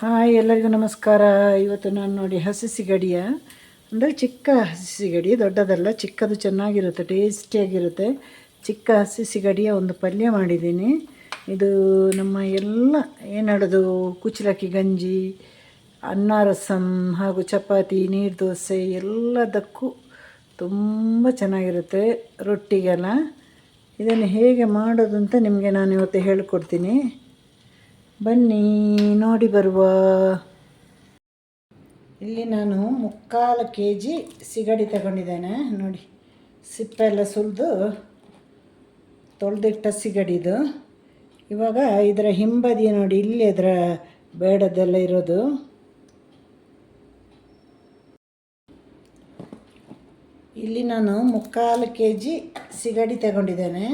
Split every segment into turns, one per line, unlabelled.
Hi, ಎಲ್ಲರಿಗೂ ನಮಸ್ಕಾರ. ಇವತ್ತು ನಾನು ನೋಡಿ ಹಸಿ ಸಿಗಡಿಯ ಅಂದರೆ ಚಿಕ್ಕ ಹಸಿ ಸಿಗಡಿ ದೊಡ್ಡದಲ್ಲ, ಚಿಕ್ಕದು ಚೆನ್ನಾಗಿರುತ್ತೆ, ಟೇಸ್ಟಿಯಾಗಿರುತ್ತೆ. ಚಿಕ್ಕ ಹಸಿ ಸಿಗಡಿಯ ಒಂದು ಪಲ್ಯ ಮಾಡಿದ್ದೀನಿ. ಇದು ನಮ್ಮ ಎಲ್ಲ ಏನಾಡೋದು ಕುಚ್ಚಲಕ್ಕಿ, ಗಂಜಿ, ಅನ್ನ, ರಸಂ ಹಾಗೂ ಚಪಾತಿ, ನೀರು ದೋಸೆ, ಎಲ್ಲದಕ್ಕೂ ತುಂಬ ಚೆನ್ನಾಗಿರುತ್ತೆ ರೊಟ್ಟಿಗೆಲ್ಲ. ಇದನ್ನು ಹೇಗೆ ಮಾಡೋದು ಅಂತ ನಿಮಗೆ ನಾನು ಇವತ್ತು ಹೇಳಿಕೊಡ್ತೀನಿ. ಬನ್ನಿ, ನೋಡಿ ಬರುವ. ಇಲ್ಲಿ ನಾನು ಮುಕ್ಕಾಲು ಕೆ ಜಿ ಸಿಗಡಿ ತಗೊಂಡಿದ್ದೇನೆ. ನೋಡಿ, ಸಿಪ್ಪೆ ಎಲ್ಲ ಸುಲಿದು ತೊಳೆದಿಟ್ಟ ಸಿಗಡಿದು ಇವಾಗ ಇದರ ಹಿಂಬದಿ ನೋಡಿ, ಇಲ್ಲಿ ಅದರ ಬೇಡದೆಲ್ಲ ಇರೋದು. ಇಲ್ಲಿ ನಾನು ಮುಕ್ಕಾಲು ಕೆ ಜಿ ಸಿಗಡಿ ತಗೊಂಡಿದ್ದೇನೆ.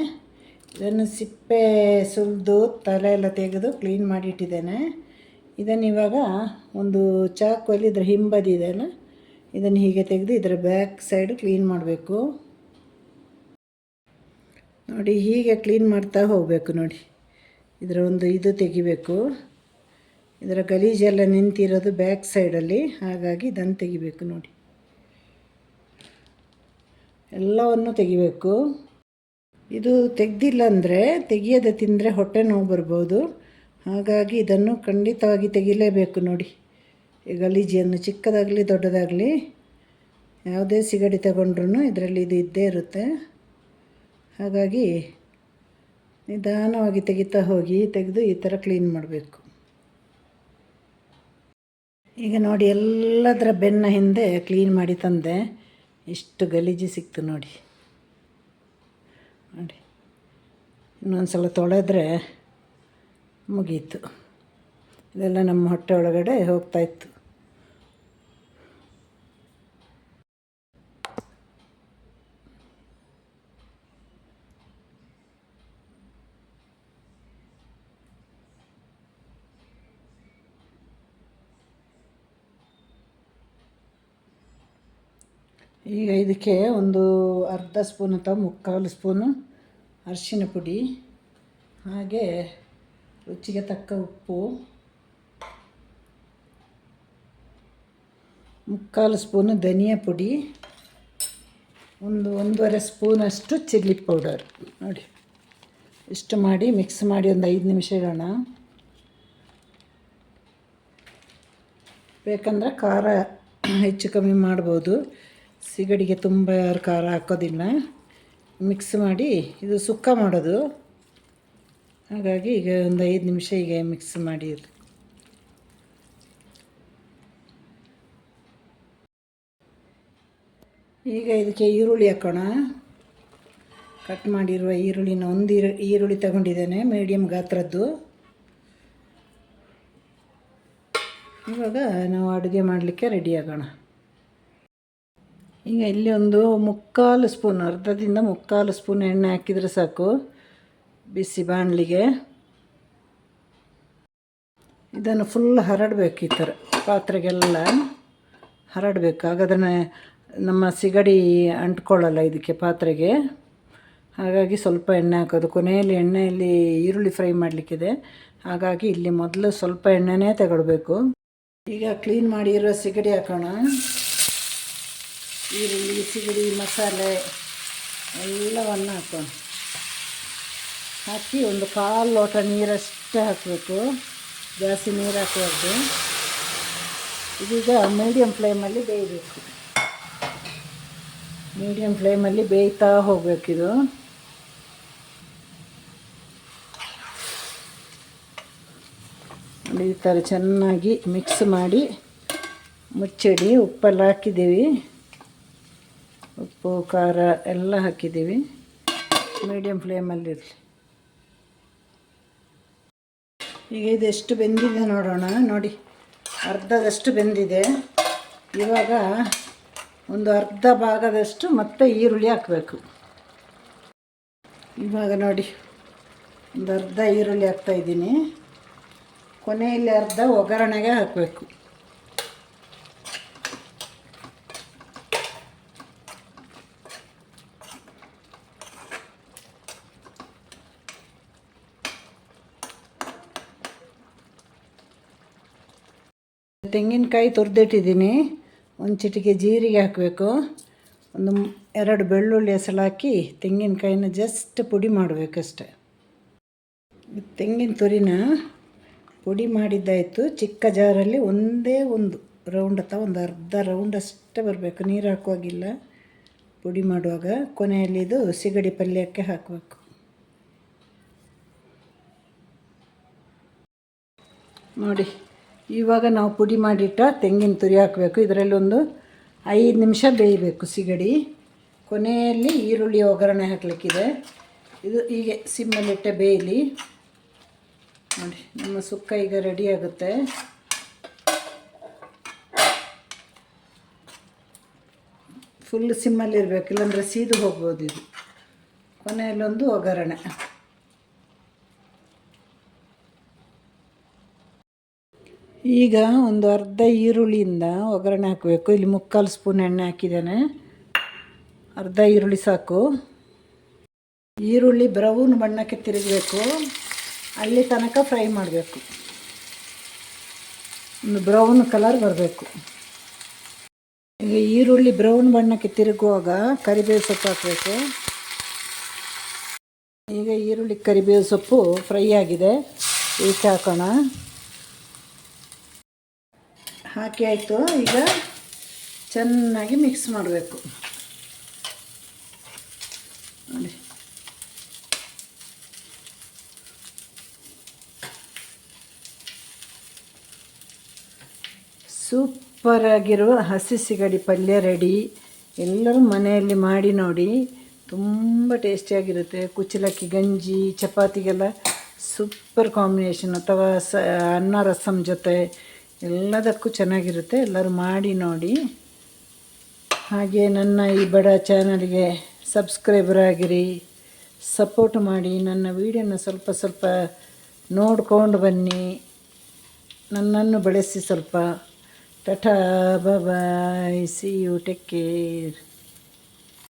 ಇದನ್ನು ಸಿಪ್ಪೆ ಸುಲಿದು ತಲೆ ಎಲ್ಲ ತೆಗೆದು ಕ್ಲೀನ್ ಮಾಡಿ ಇಟ್ಟಿದ್ದೇನೆ ಇದನ್ನು ಇವಾಗ ಒಂದು ಚಾಕುವಲ್ಲಿ ಇದರ ಹಿಂಬದಿ ಇದೆಯಲ್ಲ ಇದನ್ನು ಹೀಗೆ ತೆಗೆದು ಇದರ ಬ್ಯಾಕ್ ಸೈಡ್ ಕ್ಲೀನ್ ಮಾಡಬೇಕು. ನೋಡಿ, ಹೀಗೆ ಕ್ಲೀನ್ ಮಾಡ್ತಾ ಹೋಗಬೇಕು ನೋಡಿ. ಇದರ ಒಂದು ಇದು ತೆಗಿಬೇಕು. ಇದರ ಗಲೀಜೆಲ್ಲ ನಿಂತಿರೋದು ಬ್ಯಾಕ್ ಸೈಡಲ್ಲಿ ಹಾಗಾಗಿ ಇದನ್ನು ತೆಗಿಬೇಕು ನೋಡಿ. ಎಲ್ಲವನ್ನು ತೆಗಿಬೇಕು. ಇದು ತೆಗೆದಿಲ್ಲ ಅಂದರೆ ತೆಗಿಯದೆ ತಿಂದರೆ ಹೊಟ್ಟೆ ನೋವು ಬರ್ಬೋದು. ಹಾಗಾಗಿ ಇದನ್ನು ಖಂಡಿತವಾಗಿ ತೆಗಿಲೇಬೇಕು ನೋಡಿ. ಗಲೀಜಿಯನ್ನು ಚಿಕ್ಕದಾಗಲಿ ದೊಡ್ಡದಾಗಲಿ ಯಾವುದೇ ಸಿಗಡಿ ತಗೊಂಡ್ರೂ ಇದರಲ್ಲಿ ಇದು ಇದ್ದೇ ಇರುತ್ತೆ. ಹಾಗಾಗಿ ನಿಧಾನವಾಗಿ ತೆಗಿತಾ ಹೋಗಿ ತೆಗೆದು ಈ ಥರ ಕ್ಲೀನ್ ಮಾಡಬೇಕು. ಈಗ ನೋಡಿ ಎಲ್ಲದರ ಬೆನ್ನ ಹಿಂದೆ ಕ್ಲೀನ್ ಮಾಡಿ ತಂದೆ. ಎಷ್ಟು ಗಲೀಜು ಸಿಕ್ತು ನೋಡಿ. ನೋಡಿ. ಇನ್ನೊಂದು ಸಲ ತೊಳೆದ್ರೆ ಮುಗೀತು. ಇದೆಲ್ಲ ನಮ್ಮ ಹೊಟ್ಟೆ ಒಳಗಡೆ ಹೋಗ್ತಾಯಿತ್ತು ಈಗ ಇದಕ್ಕೆ ಒಂದು ಅರ್ಧ ಸ್ಪೂನ್ ಅಥವಾ ಮುಕ್ಕಾಲು ಸ್ಪೂನು ಅರಿಶಿನ ಪುಡಿ, ಹಾಗೆ ರುಚಿಗೆ ತಕ್ಕ ಉಪ್ಪು, ಮುಕ್ಕಾಲು ಸ್ಪೂನು ಧನಿಯಾ ಪುಡಿ, ಒಂದು ಒಂದೂವರೆ ಸ್ಪೂನಷ್ಟು ಚಿಲ್ಲಿ ಪೌಡರ್. ನೋಡಿ, ಇಷ್ಟು ಮಾಡಿ ಮಿಕ್ಸ್ ಮಾಡಿ ಒಂದು ಐದು ನಿಮಿಷ ಇಡೋಣ. ಬೇಕಂದ್ರೆ ಖಾರ ಹೆಚ್ಚು ಕಮ್ಮಿ ಮಾಡ್ಬೋದು. ಸಿಗಡಿಗೆ ತುಂಬ ಖಾರ ಹಾಕೋದಿಲ್ಲ. ಮಿಕ್ಸ್ ಮಾಡಿ ಇದು ಸುಕ್ಕ ಮಾಡೋದು. ಹಾಗಾಗಿ ಈಗ ಒಂದು ಐದು ನಿಮಿಷ ಈಗ ಮಿಕ್ಸ್ ಮಾಡಿ ಈಗ ಇದಕ್ಕೆ ಈರುಳ್ಳಿ ಹಾಕೋಣ. ಕಟ್ ಮಾಡಿರುವ ಈರುಳ್ಳಿನ ಒಂದು ಈರು, ಈರುಳ್ಳಿ ತಗೊಂಡಿದ್ದೇನೆ ಮೀಡಿಯಮ್ ಗಾತ್ರದ್ದು. ಇವಾಗ ನಾವು ಅಡುಗೆ ಮಾಡಲಿಕ್ಕೆ ರೆಡಿ ಆಗೋಣ. ಈಗ ಇಲ್ಲಿ ಒಂದು ಮುಕ್ಕಾಲು ಸ್ಪೂನ್, ಅರ್ಧದಿಂದ ಮುಕ್ಕಾಲು ಸ್ಪೂನ್ ಎಣ್ಣೆ ಹಾಕಿದರೆ ಸಾಕು, ಬಿಸಿ ಬಾಣಲಿಗೆ. ಇದನ್ನು ಫುಲ್ ಹರಡಬೇಕು ಈ ಥರ, ಪಾತ್ರೆಗೆಲ್ಲ ಹರಡಬೇಕು. ಹಾಗಾದ್ರೆ ನಮ್ಮ ಸಿಗಡಿ ಅಂಟ್ಕೊಳ್ಳಲ್ಲ ಇದಕ್ಕೆ ಪಾತ್ರೆಗೆ. ಹಾಗಾಗಿ ಸ್ವಲ್ಪ ಎಣ್ಣೆ ಹಾಕೋದು. ಕೊನೆಯಲ್ಲಿ ಎಣ್ಣೆಯಲ್ಲಿ ಈರುಳ್ಳಿ ಫ್ರೈ ಮಾಡಲಿಕ್ಕಿದೆ. ಹಾಗಾಗಿ ಇಲ್ಲಿ ಮೊದಲು ಸ್ವಲ್ಪ ಎಣ್ಣೆನೇ ತಗೊಳ್ಬೇಕು. ಈಗ ಕ್ಲೀನ್ ಮಾಡಿರೋ ಸಿಗಡಿ ಹಾಕೋಣ. ಈರುಳ್ಳಿ, ಸಿಗಡಿ, ಮಸಾಲೆ ಎಲ್ಲವನ್ನು ಹಾಕೋಣ. ಹಾಕಿ ಒಂದು ಕಾಲು ಲೋಟ ನೀರಷ್ಟೇ ಹಾಕಬೇಕು. ಜಾಸ್ತಿ ನೀರು ಹಾಕಬಾರ್ದು. ಇದೀಗ ಮೀಡಿಯಮ್ ಫ್ಲೇಮಲ್ಲಿ ಬೇಯಬೇಕು. ಮೀಡಿಯಮ್ ಫ್ಲೇಮಲ್ಲಿ ಬೇಯ್ತಾ ಹೋಗಬೇಕಿದು ಈ ಥರ ಚೆನ್ನಾಗಿ ಮಿಕ್ಸ್ ಮಾಡಿ ಮುಚ್ಚಿಡಿ ಉಪ್ಪೆಲ್ಲ ಹಾಕಿದ್ದೀವಿ. ಉಪ್ಪು ಖಾರ ಎಲ್ಲ ಹಾಕಿದ್ದೀವಿ. ಮೀಡಿಯಮ್ ಫ್ಲೇಮಲ್ಲಿರಲಿ ಈಗ ಇದೆಷ್ಟು ಬೆಂದಿದೆ ನೋಡೋಣ. ನೋಡಿ, ಅರ್ಧದಷ್ಟು ಬೆಂದಿದೆ. ಇವಾಗ ಒಂದು ಅರ್ಧ ಭಾಗದಷ್ಟು ಮತ್ತೆ ಈರುಳ್ಳಿ ಹಾಕಬೇಕು. ಇವಾಗ ನೋಡಿ, ಒಂದು ಅರ್ಧ ಈರುಳ್ಳಿ ಹಾಕ್ತಾಯಿದ್ದೀನಿ ಕೊನೆಯಲ್ಲಿ ಅರ್ಧ ಒಗ್ಗರಣೆಗೆ ಹಾಕಬೇಕು. ತೆಂಗಿನಕಾಯಿ ತುರಿದಿಟ್ಟಿದ್ದೀನಿ. ಒಂದು ಚಿಟಿಕೆ ಜೀರಿಗೆ ಹಾಕಬೇಕು. ಒಂದು ಎರಡು ಬೆಳ್ಳುಳ್ಳಿ ಹೆಸಳು ಹಾಕಿ ತೆಂಗಿನಕಾಯಿನ ಜಸ್ಟ್ ಪುಡಿ ಮಾಡಬೇಕಷ್ಟೆ ತೆಂಗಿನ ತುರಿನ ಪುಡಿ ಮಾಡಿದ್ದಾಯಿತು. ಚಿಕ್ಕ ಜಾರಲ್ಲಿ ಒಂದೇ ಒಂದು ರೌಂಡ್ ಅಥವಾ ಒಂದು ಅರ್ಧ ರೌಂಡ್ ಅಷ್ಟೇ ಬರಬೇಕು. ನೀರು ಹಾಕುವಾಗಿಲ್ಲ. ಪುಡಿ ಮಾಡುವಾಗ ಕೊನೆಯಲ್ಲಿ ಇದು ಸಿಗಡಿ ಪಲ್ಯಕ್ಕೆ ಹಾಕಬೇಕು. ನೋಡಿ. ಇವಾಗ ನಾವು ಪುಡಿ ಮಾಡಿಟ್ಟ ತೆಂಗಿನ ತುರಿ ಹಾಕಬೇಕು. ಇದರಲ್ಲಿ ಒಂದು ಐದು ನಿಮಿಷ ಬೇಯಬೇಕು ಸಿಗಡಿ. ಕೊನೆಯಲ್ಲಿ ಈರುಳ್ಳಿ ಒಗ್ಗರಣೆ ಹಾಕಲಿಕ್ಕಿದೆ. ಇದು ಹೀಗೆ ಸಿಮ್ಮಲ್ಲಿಟ್ಟೆ ಬೇಯಲಿ. ನೋಡಿ, ನಮ್ಮ ಸುಕ್ಕ ಈಗ ರೆಡಿ ಆಗುತ್ತೆ. ಫುಲ್ ಸಿಮ್ಮಲ್ಲಿರಬೇಕು, ಇಲ್ಲಾಂದರೆ ಸೀದು ಹೋಗ್ಬೋದು ಇದು. ಕೊನೆಯಲ್ಲೊಂದು ಒಗ್ಗರಣೆ. ಈಗ ಒಂದು ಅರ್ಧ ಈರುಳ್ಳಿಯಿಂದ ಒಗ್ಗರಣೆ ಹಾಕಬೇಕು. ಇಲ್ಲಿ ಮುಕ್ಕಾಲು ಸ್ಪೂನ್ ಎಣ್ಣೆ ಹಾಕಿದ್ದೇನೆ. ಅರ್ಧ ಈರುಳ್ಳಿ ಸಾಕು. ಈರುಳ್ಳಿ ಬ್ರೌನ್ ಬಣ್ಣಕ್ಕೆ ತಿರುಗಬೇಕು. ಅಲ್ಲಿ ತನಕ ಫ್ರೈ ಮಾಡಬೇಕು. ಒಂದು ಬ್ರೌನ್ ಕಲರ್ ಬರಬೇಕು. ಈಗ ಈರುಳ್ಳಿ ಬ್ರೌನ್ ಬಣ್ಣಕ್ಕೆ ತಿರುಗುವಾಗ ಕರಿಬೇವು ಸೊಪ್ಪು ಹಾಕಬೇಕು. ಈಗ ಈರುಳ್ಳಿ ಕರಿಬೇವು ಸೊಪ್ಪು ಫ್ರೈ ಆಗಿದೆ. ಈಚೆ ಹಾಕೋಣ. ಹಾಕಿ ಆಯಿತು. ಈಗ ಚೆನ್ನಾಗಿ ಮಿಕ್ಸ್ ಮಾಡಬೇಕು. ನೋಡಿ. ಸೂಪರ್ ಆಗಿರುವ ಹಸಿ ಸಿಗಡಿ ಪಲ್ಯ ರೆಡಿ ಎಲ್ಲರೂ ಮನೆಯಲ್ಲಿ ಮಾಡಿ ನೋಡಿ. ತುಂಬ ಟೇಸ್ಟಿಯಾಗಿರುತ್ತೆ ಕುಚ್ಚಲಕ್ಕಿ, ಗಂಜಿ, ಚಪಾತಿಗೆಲ್ಲ ಸೂಪರ್ ಕಾಂಬಿನೇಷನ್ ಅಥವಾ ಸ ಅನ್ನ ರಸಮ್ ಜೊತೆ. ಎಲ್ಲದಕ್ಕೂ ಚೆನ್ನಾಗಿರುತ್ತೆ. ಎಲ್ಲರೂ ಮಾಡಿ ನೋಡಿ. ಹಾಗೆ ನನ್ನ ಈ ಬಡ ಚಾನಲ್ಗೆ ಸಬ್ಸ್ಕ್ರೈಬರ್ ಆಗಿರಿ. ಸಪೋರ್ಟ್ ಮಾಡಿ. ನನ್ನ ವೀಡಿಯೋನ ಸ್ವಲ್ಪ ಸ್ವಲ್ಪ ನೋಡ್ಕೊಂಡು ಬನ್ನಿ. ನನ್ನನ್ನು ಬೆಳೆಸಿ ಸ್ವಲ್ಪ. Tata, bye see you take care